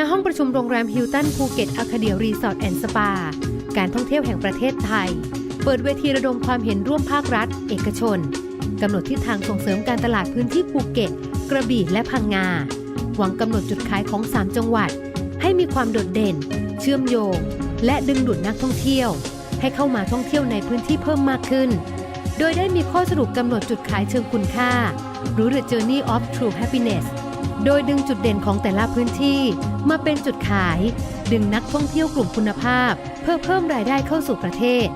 ณห้องประชุมโรงแรมฮิลตันภูเก็ตอาคาเดียรีสอร์ทแอนด์สปา การท่องเที่ยวแห่งประเทศไทย เปิดเวทีระดมความเห็นร่วมภาครัฐ เอกชน กำหนดทิศทางส่งเสริมการตลาดพื้นที่ภูเก็ต กระบี่และพังงา หวังกำหนดจุดขายของ 3 จังหวัด ให้มีความโดดเด่น เชื่อมโยง และดึงดูดนักท่องเที่ยว ให้เข้ามาท่องเที่ยวในพื้นที่เพิ่มมากขึ้น โดยได้มีข้อสรุปกำหนดจุดขายเชิงคุณค่า หรือ The Journey of True Happiness โดยดึงจุดเด่นของแต่ละพื้นที่มาเป็นจุดขาย ดึงนักท่องเที่ยวกลุ่มคุณภาพ เพื่อเพิ่มรายได้เข้าสู่ประเทศ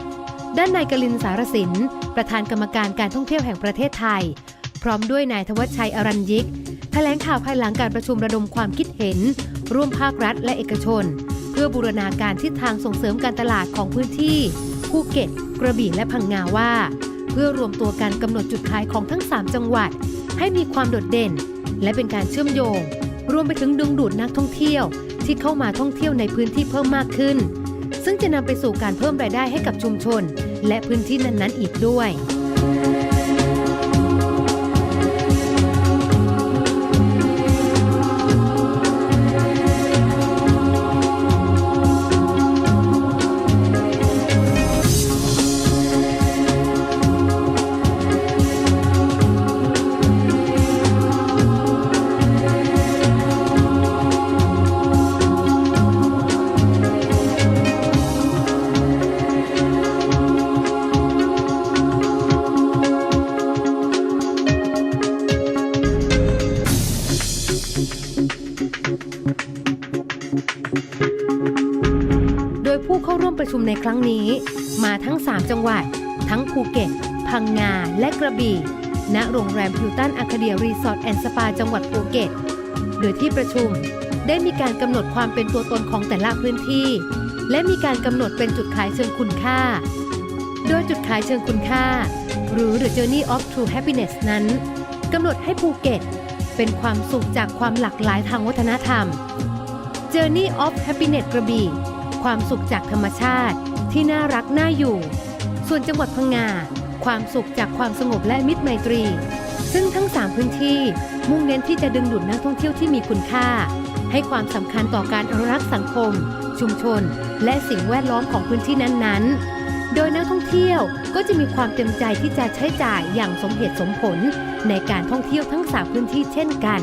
ด้านนายกลินสารสิน ประธานกรรมการการท่องเที่ยวแห่งประเทศไทย พร้อมด้วยนายธวัชชัยอรัญยิกแถลงข่าวภายหลังการประชุมระดมความคิดเห็น ร่วมภาครัฐและเอกชน เพื่อบูรณาการทิศทางส่งเสริมการตลาดของพื้นที่ภูเก็ต กระบี่และพังงาว่า เพื่อรวมตัวกันกำหนดจุดขายของทั้ง 3 จังหวัด ให้มีความโดดเด่น และเป็นการเชื่อมโยง รวมไปถึงดึงดูดนักท่องเที่ยว ที่เข้ามาท่องเที่ยวในพื้นที่เพิ่มมากขึ้น ซึ่งจะนำไปสู่การเพิ่มรายได้ให้กับชุมชน และพื้นที่นั้นๆอีกด้วย โดยผู้เข้าร่วมประชุมในครั้งนี้ มาทั้ง 3 จังหวัด ทั้งภูเก็ต พังงา และกระบี่ณโรงแรมฮิลตันอาคาเดียรีสอร์ทแอนด์สปาจังหวัดภูเก็ต โดยที่ประชุมได้มีการกำหนดความเป็นตัวตนของแต่ละพื้นที่ และมีการกำหนดเป็นจุดขายเชิงคุณค่า โดยจุดขายเชิงคุณค่า หรือ The Journey of True Happiness นั้นกำหนดให้ภูเก็ต เป็นความสุขจากความหลากหลายทางวัฒนธรรม Journey of Happiness กระบี่ ความสุขจากธรรมชาติที่น่ารักน่าอยู่ ส่วนจังหวัดพังงา ความสุขจากความสงบและมิตรไมตรี ซึ่งทั้ง 3 พื้นที่มุ่งเน้นที่จะดึงดูดนักท่องเที่ยวที่มีคุณค่า ให้ความสำคัญต่อการอนุรักษ์สังคม ชุมชน และสิ่งแวดล้อมของพื้นที่นั้นๆ โดยนักท่องเที่ยวก็จะมีความเต็มใจที่จะใช้จ่ายอย่างสมเหตุสมผล ในการท่องเที่ยวทั้ง 3 พื้นที่เช่นกัน